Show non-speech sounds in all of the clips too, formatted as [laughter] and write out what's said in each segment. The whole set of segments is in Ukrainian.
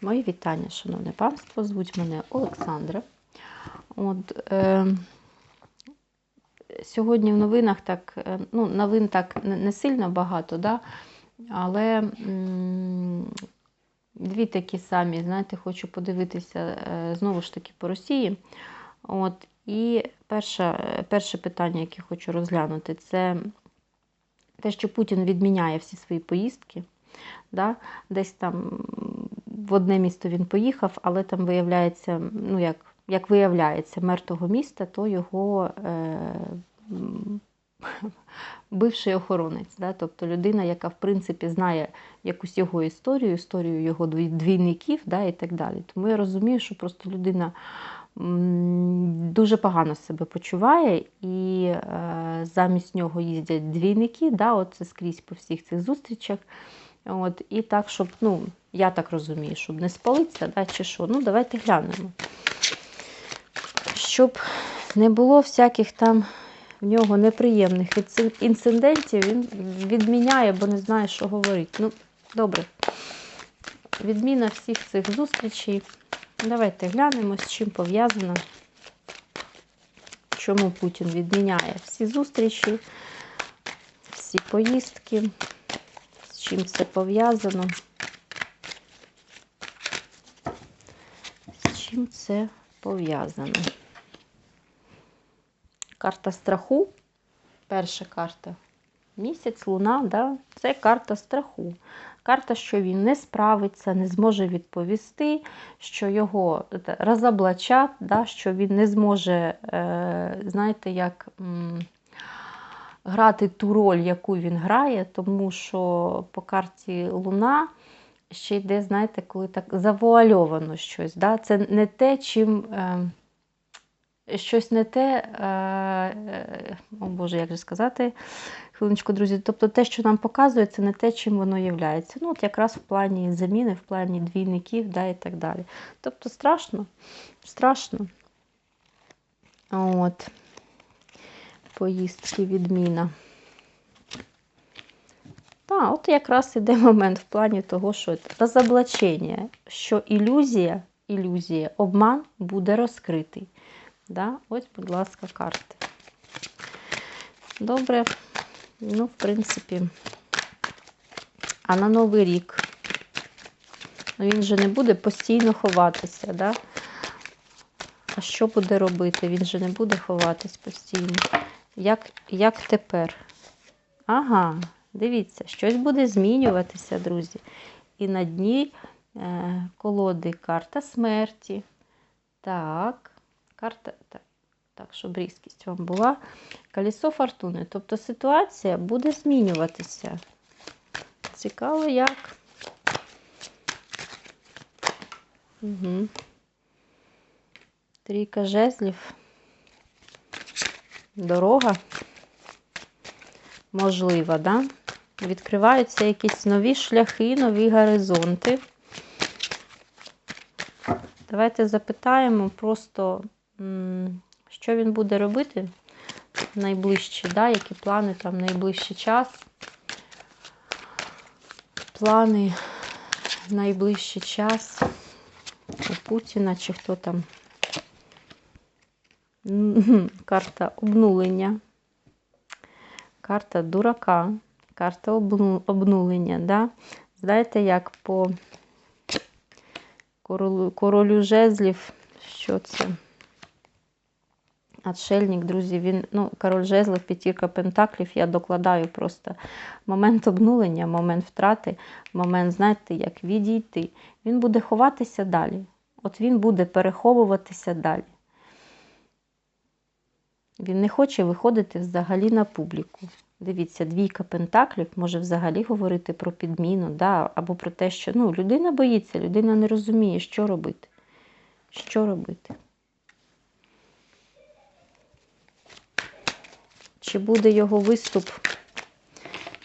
Мої вітання, шановне панство. Звуть мене Олександра. От, е, сьогодні в новинах так, е, ну, новин так не, сильно багато, да? але м, дві такі самі, знаєте, хочу подивитися е, знову ж таки по Росії. От, і перше, перше питання, яке хочу розглянути, це те, що Путін відміняє всі свої поїздки. Да? Десь там в одне місто він поїхав, але там виявляється, ну як як виявляється, мер того міста, то його е, [laughs] бивший охоронець. Да? Тобто людина, яка в принципі знає якусь його історію, історію його двійників да? і так далі. Тому я розумію, що просто людина дуже погано себе почуває, і е, замість нього їздять двійники, да, от це скрізь по всіх цих зустрічах. От, І так, щоб, ну, я так розумію, щоб не спалитися, да, чи що. Ну, давайте глянемо. Щоб не було всяких там в нього неприємних інцидентів, він відміняє, бо не знає, що говорити. Ну, добре. Відміна всіх цих зустрічей. Давайте глянемо, з чим пов'язано, чому Путін відміняє всі зустрічі, всі поїздки, з чим це пов'язано, з чим це пов'язано. Карта страху, перша карта. Місяць, луна, да? це карта страху. Карта, що він не справиться, не зможе відповісти, що його розоблачать, да, що він не зможе, е, знаєте, як м, грати ту роль, яку він грає, тому що по карті Луна ще йде, знаєте, коли так завуальовано щось. Да? Це не те, чим. Е, Щось не те, е, е, о Боже, як же сказати, Хвилиночку, друзі, тобто те, що нам показує, це не те, чим воно є. Ну, от якраз в плані заміни, в плані двійників да, і так далі. Тобто страшно, страшно. От. Поїздки відміна. Так, от якраз іде момент в плані того, що розоблачення, що ілюзія, ілюзія, обман буде розкритий. Да? Ось, будь ласка, карти. Добре. Ну, в принципі, а на Новий рік. Ну, Він же не буде постійно ховатися, да? А що буде робити? Він же не буде ховатись постійно. Як як тепер? Ага, дивіться, щось буде змінюватися, друзі. І на дні е, колоди карта смерті. Так, карта. Так так, щоб різкість вам була. Колесо фортуни. Тобто ситуація буде змінюватися. Цікаво, як. Угу. Трійка жезлів. Дорога. Можлива, да? Відкриваються якісь нові шляхи, нові горизонти. Давайте запитаємо просто. Що він буде робити найближчі, да, які плани там найближчий час? Плани найближчий час у Путіна чи хто там? [laughs] Карта обнулення, карта дурака, карта обнулення. Да? Знаєте, як по королю, королю жезлів, що це? Отшельник, друзі, він, ну, король жезлів, п'ятірка пентаклів, я докладаю просто момент обнулення, момент втрати, момент, знаєте, як відійти. Він буде ховатися далі. От він буде переховуватися далі. Він не хоче виходити взагалі на публіку. Дивіться, двійка пентаклів може взагалі говорити про підміну, да, або про те, що ну, людина боїться, людина не розуміє, що робити. Що робити. Чи буде його виступ?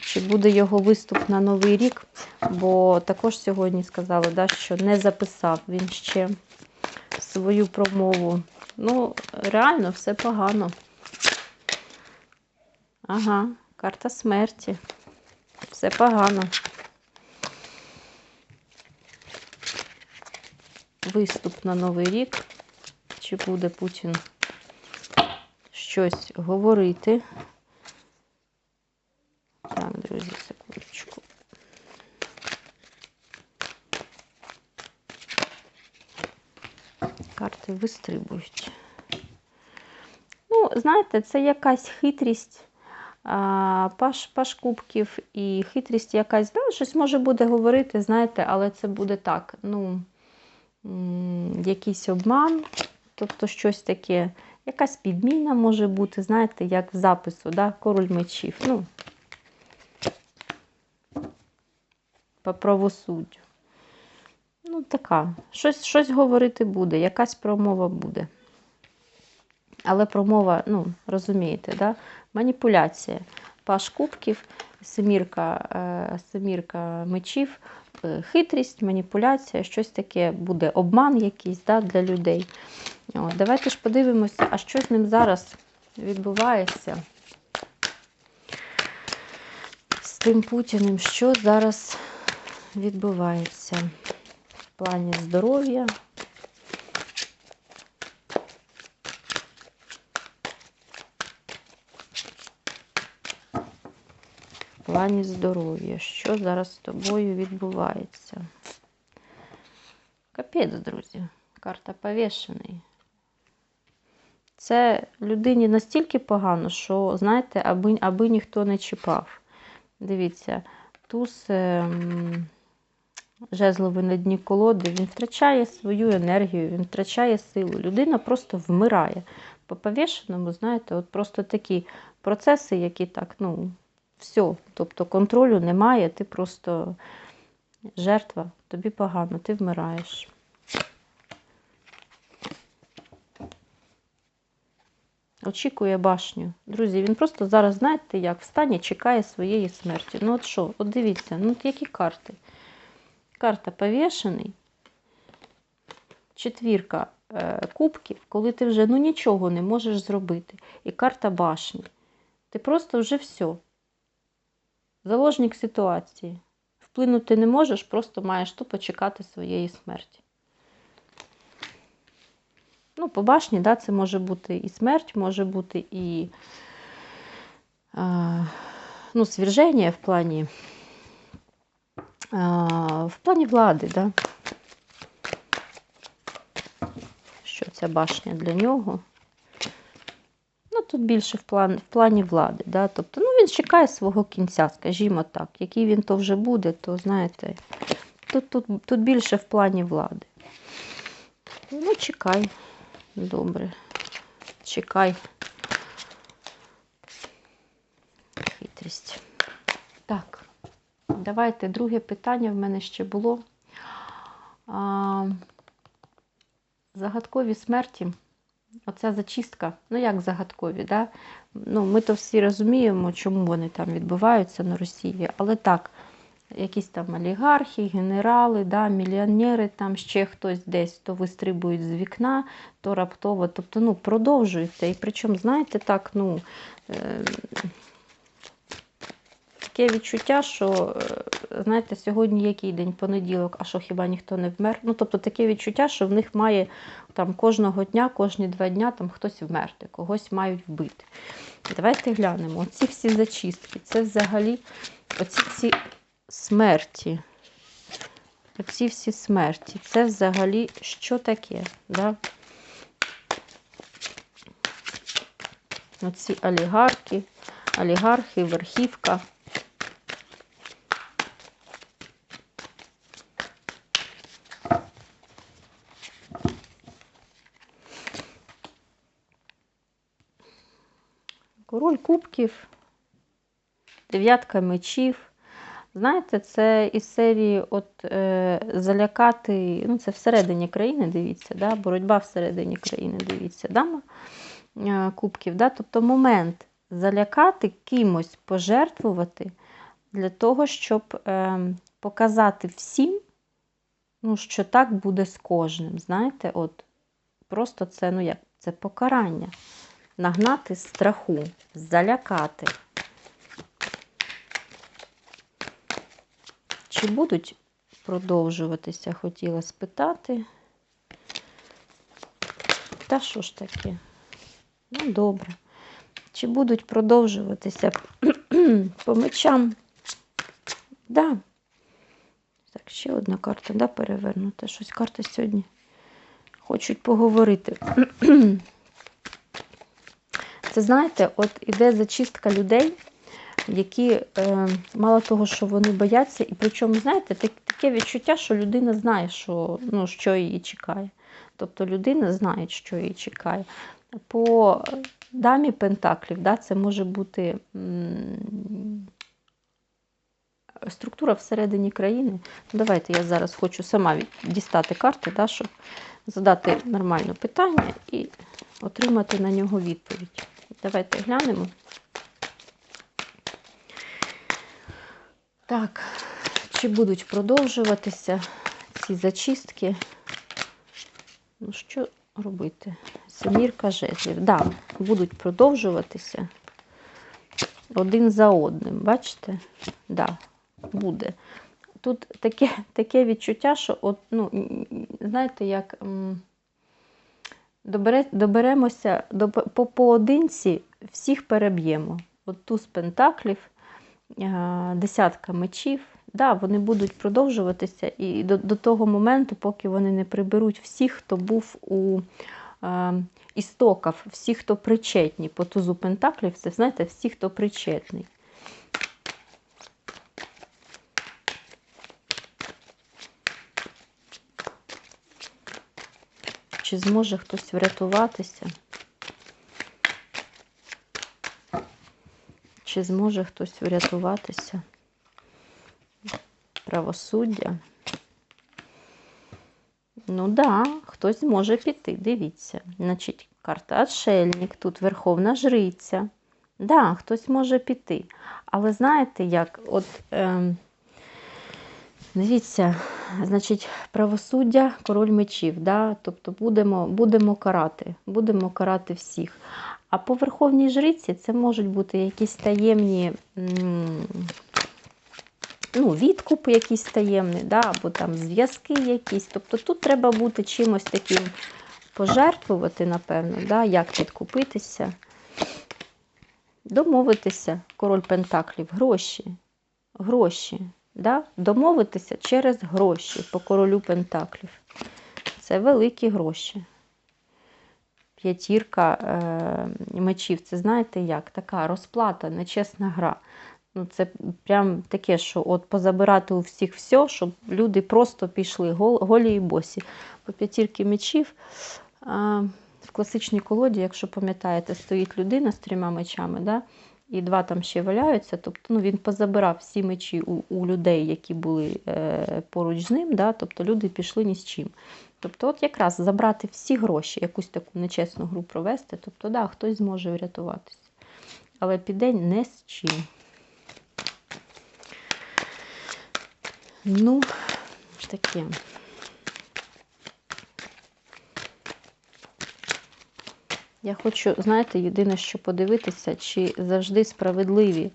Чи буде його виступ на Новий рік? Бо також сьогодні сказали, да, що не записав він ще свою промову. Ну, реально, все погано. Ага, карта смерті. Все погано. виступ на Новий рік. Чи буде Путін щось говорити? Так, друзі, секундочку. Карти вистрибують. Знаєте, це якась хитрість паш, паш кубків і хитрість якась, да, щось може буде говорити, знаєте, але це буде так, ну, якийсь обман, тобто щось таке, якась підміна може бути, знаєте, як в запису, да, король мечів. Ну, по правосуддю. Ну, така. Щось, щось говорити буде, якась промова буде. Але промова, ну, розумієте, да? маніпуляція. Паш кубків, семірка, е, семірка мечів, е, хитрість, маніпуляція, щось таке буде, обман якийсь да, для людей. О, давайте ж подивимося, а що з ним зараз відбувається. З тим Путіним, що зараз відбувається в плані здоров'я. Плані здоров'я. Що зараз з тобою відбувається? Капець, друзі. Карта повішений. Це людині настільки погано, що, знаєте, аби, аби ніхто не чіпав. Дивіться, туз ем, жезловий на дні колоди, він втрачає свою енергію, він втрачає силу. Людина просто вмирає. По повішеному, знаєте, от просто такі процеси, які так, ну, все, тобто контролю немає, ти просто жертва, тобі погано, ти вмираєш. Очікує башню. Друзі, він просто зараз, знаєте, як встане, чекає своєї смерті. Ну от що, от дивіться, ну от які карти? Карта повішений, четвірка е, кубків, коли ти вже ну, нічого не можеш зробити. І карта башні. Ти просто вже все. Заложник ситуації. Вплинути не можеш, просто маєш тупо чекати своєї смерті. Ну, по башні, да, це може бути і смерть, може бути і а, ну, сверження в плані а, в плані влади, да. Що ця башня для нього? Тут більше в, план, в плані влади. Да? Тобто, ну, він чекає свого кінця, скажімо так. Який він то вже буде, то знаєте, тут, тут, тут більше в плані влади. Ну, чекай. Добре. Чекай. Хитрість. Так, давайте друге питання в мене ще було. А, Загадкові смерті. Оця зачистка, ну як загадкові, да? ну ми то всі розуміємо, чому вони там відбуваються на Росії, але так, якісь там олігархи, генерали, да, мільйонери, там ще хтось десь то вистрибують з вікна, то раптово, тобто ну, продовжується. І причому, знаєте, так, ну, е, таке відчуття, що, е, знаєте, сьогодні який день, понеділок, а що хіба ніхто не вмер? Ну, тобто таке відчуття, що в них має там кожного дня, кожні два дня там хтось вмерти, когось мають вбити. Давайте глянемо. Оці всі зачистки, це взагалі оці всі смерті. Оці всі смерті. Це взагалі що таке? Да? Оці олігархи, олігархи, верхівка. Король кубків, дев'ятка мечів. Знаєте, це із серії от, е, залякати, ну це всередині країни, дивіться, да? боротьба всередині країни, дивіться, дама е, кубків. Да? Тобто момент залякати кимось, пожертвувати для того, щоб е, показати всім, ну, що так буде з кожним. Знаєте, от просто це, ну як, це покарання. Нагнати страху, залякати. Чи будуть продовжуватися, хотіла спитати. Та що ж таке? Ну, добре. Чи будуть продовжуватися [clears throat] по мечам? Да. Так, ще одна карта, да, перевернута. Щось карти сьогодні хочуть поговорити. [clears throat] Це знаєте, от іде зачистка людей, які е, мало того, що вони бояться, і причому, знаєте, так, таке відчуття, що людина знає, що, ну, що її чекає. Тобто людина знає, що її чекає. По дамі Пентаклів, да, це може бути м, структура всередині країни. Ну, Давайте я зараз хочу сама дістати карти, да, щоб задати нормальне питання і отримати на нього відповідь. Давайте глянемо. Так, чи будуть продовжуватися ці зачистки? Ну, що робити? Семірка жезлів. Да, будуть продовжуватися один за одним. Бачите? Да, буде. Тут таке, таке відчуття, що от, ну, знаєте, як добере, доберемося до, по поодинці, всіх переб'ємо. От туз пентаклів, десятка мечів. Да, вони будуть продовжуватися і до, до того моменту, поки вони не приберуть всіх, хто був у е, істоках, всі, хто причетні по тузу пентаклів, це знаєте, всі, хто причетний. Чи зможе хтось врятуватися? Чи зможе хтось врятуватися? Правосуддя. Ну да, хтось зможе піти, дивіться. Значить, карта Отшельник, тут Верховна Жриця. Да, хтось може піти. Але знаєте, як, от ем, дивіться, значить, правосуддя, король мечів, да? тобто будемо, будемо карати, будемо карати всіх. А по Верховній Жриці це можуть бути якісь таємні. ну, відкуп якийсь таємний, да, або там зв'язки якісь. Тобто тут треба бути чимось таким пожертвувати, напевно, да, як підкупитися, домовитися, король Пентаклів, гроші. Гроші. Да? Домовитися через гроші по королю Пентаклів. Це великі гроші. П'ятірка е, мечів, це знаєте як? Така розплата, нечесна гра. Ну, це прям таке, що от позабирати у всіх все, щоб люди просто пішли гол, голі і босі. По п'ятірки мечів а, в класичній колоді, якщо пам'ятаєте, стоїть людина з трьома мечами, да? І два там ще валяються. Тобто ну, він позабирав всі мечі у, у людей, які були е, поруч з ним, да? тобто люди пішли ні з чим. Тобто, от якраз забрати всі гроші, якусь таку нечесну гру провести, тобто, да, хтось зможе врятуватися. Але піде не з чим. Ну, таке. Я хочу, знаєте, єдине, що подивитися, чи завжди справедливі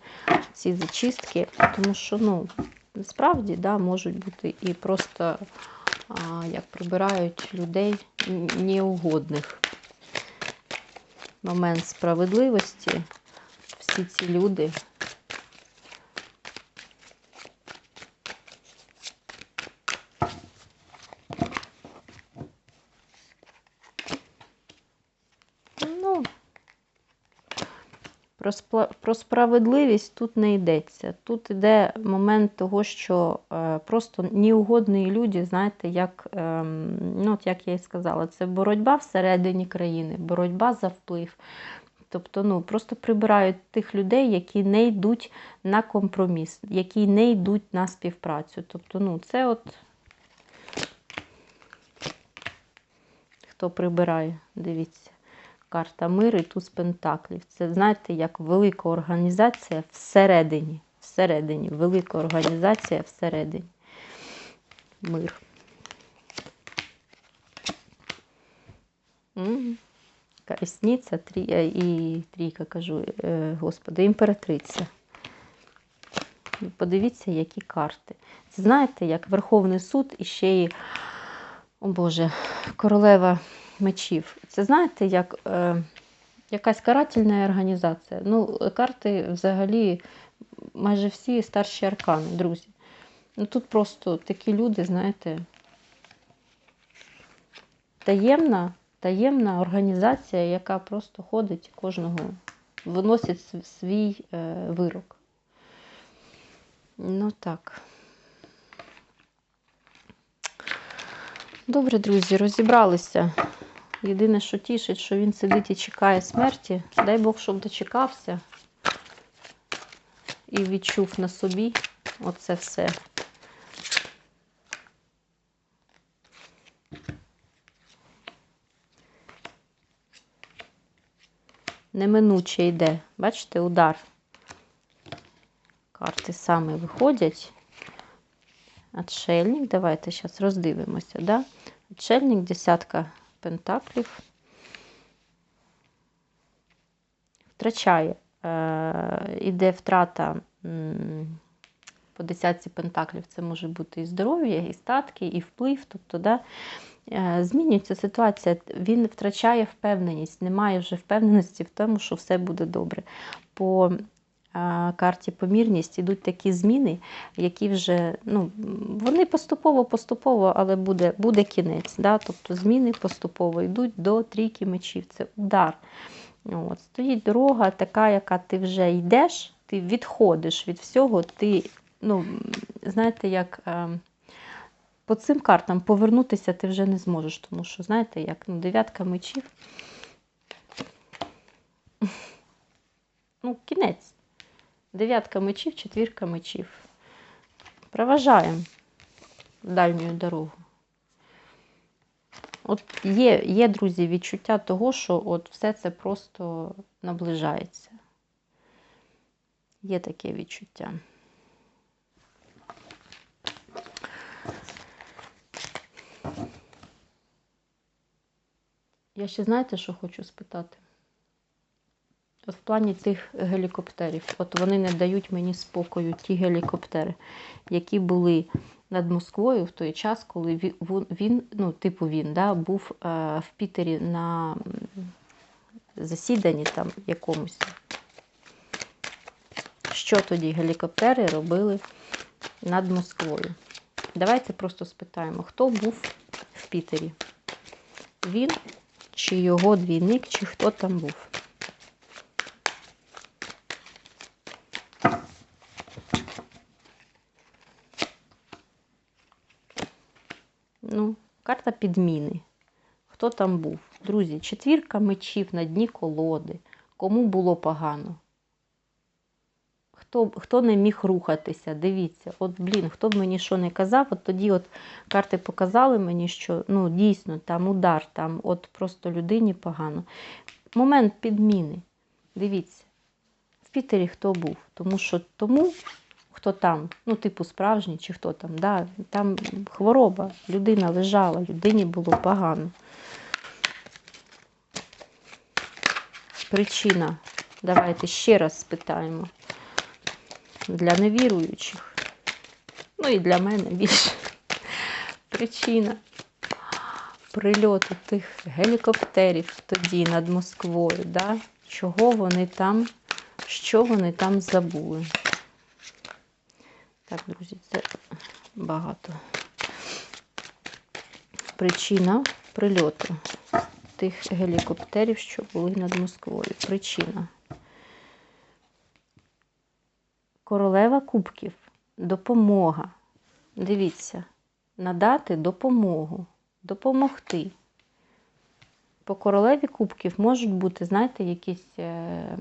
ці зачистки, тому що, ну, насправді, да, можуть бути і просто а, як прибирають людей неугодних. Момент справедливості. Всі ці люди Ну, про, про справедливість тут не йдеться. Тут йде момент того, що е, просто неугодні люди, знаєте, як, ем, ну, от як я і сказала, це боротьба всередині країни, боротьба за вплив. Тобто, ну, просто прибирають тих людей, які не йдуть на компроміс, які не йдуть на співпрацю. Тобто, ну, це от хто прибирає, дивіться. Карта миру і туз пентаклів. Це, знаєте, як велика організація всередині. Всередині. Велика організація всередині. Мир. М. Трі... е, і трійка, кажу, е, господи, імператриця. Подивіться, які карти. Це знаєте, як Верховний суд і ще й, о Боже, королева мечів. Це знаєте, як е, якась карательна організація. Ну, карти взагалі майже всі старші аркани, друзі. Ну тут просто такі люди, знаєте, таємна, таємна організація, яка просто ходить кожного, виносить свій е, вирок. Ну так. Добре, друзі, розібралися. Єдине, що тішить, що він сидить і чекає смерті. Дай Бог, щоб дочекався і відчув на собі оце все. Неминуче йде. Бачите, удар. Карти саме виходять. Отшельник, давайте зараз роздивимося. Да? Отшельник, десятка пентаклів. Втрачає. Е, іде втрата по десятці пентаклів. Це може бути і здоров'я, і статки, і вплив. Тобто, да, е, змінюється ситуація. Він втрачає впевненість, немає вже впевненості в тому, що все буде добре. По карті помірність ідуть такі зміни, які вже ну, вони поступово-поступово, але буде, буде кінець. Да? Тобто зміни поступово йдуть до трійки мечів. Це удар. От, стоїть дорога, така, яка ти вже йдеш, ти відходиш від всього, ти, ну, знаєте, як. е, По цим картам повернутися ти вже не зможеш, тому що, знаєте, як ну, дев'ятка мечів. Ну, кінець. Дев'ятка мечів, четвірка мечів. Проважаємо дальню дорогу. От є, є, друзі, відчуття того, що от все це просто наближається. Є таке відчуття. Я ще знаєте, що хочу спитати? От в плані цих гелікоптерів, от вони не дають мені спокою, ті гелікоптери, які були над Москвою в той час, коли він, він ну, типу він, да, був е, в Пітері на засіданні там якомусь. Що тоді гелікоптери робили над Москвою? Давайте просто спитаємо, хто був в Пітері? Він чи його двійник, чи хто там був? Ну, карта підміни. Хто там був? Друзі, четвірка мечів на дні колоди. Кому було погано? Хто, хто не міг рухатися? Дивіться, от, блін, хто б мені що не казав, от тоді от карти показали мені, що ну, дійсно там удар, там от просто людині погано. Момент підміни. Дивіться, в Пітері хто був? Тому що тому, хто там, ну, типу, справжній чи хто там, да, там хвороба, людина лежала, людині було погано. Причина. Давайте ще раз спитаємо. Для невіруючих. Ну і для мене більше. Причина прильоту тих гелікоптерів тоді над Москвою. Да? Чого вони там, що вони там забули? Так, друзі, це багато. Причина прильоту тих гелікоптерів, що були над Москвою. Причина. Королева кубків. Допомога. Дивіться, надати допомогу, допомогти. По королеві кубків можуть бути, знаєте, якісь е,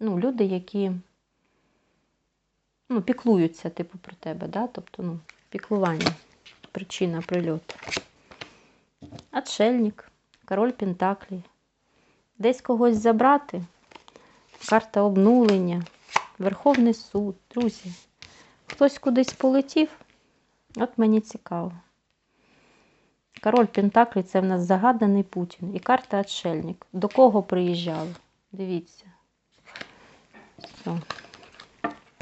ну, люди, які ну, піклуються, типу, про тебе, да? тобто ну, піклування, причина прильоту. Отшельник, король Пентаклі. Десь когось забрати, карта обнулення, Верховний суд, друзі. Хтось кудись полетів, от мені цікаво. Король Пентаклі це в нас загаданий Путін. І карта Отшельник. До кого приїжджали? Дивіться. Все.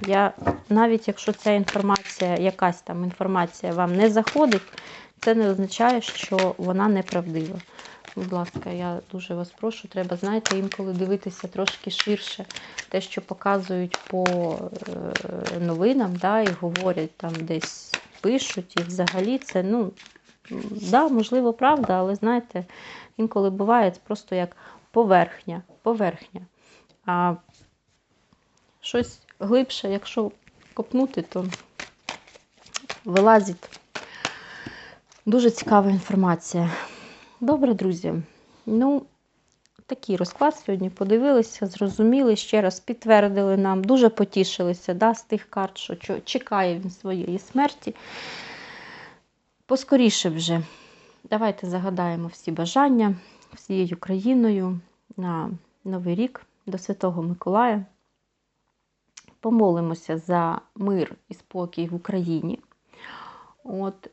Я навіть якщо ця інформація, якась там інформація вам не заходить, це не означає, що вона неправдива. Будь ласка, я дуже вас прошу. Треба, знаєте, інколи дивитися трошки ширше те, що показують по е, новинам, да, і говорять там десь пишуть, і взагалі це, ну, да, можливо, правда, але знаєте, інколи буває це просто як поверхня. поверхня. А щось глибше, якщо копнути, то вилазить дуже цікава інформація. Добре, друзі. Ну, такий розклад сьогодні подивилися, зрозуміли, ще раз підтвердили нам, дуже потішилися да, з тих карт, що чекає він своєї смерті. Поскоріше вже. Давайте загадаємо всі бажання всією країною на Новий рік до Святого Миколая. Помолимося за мир і спокій в Україні. От,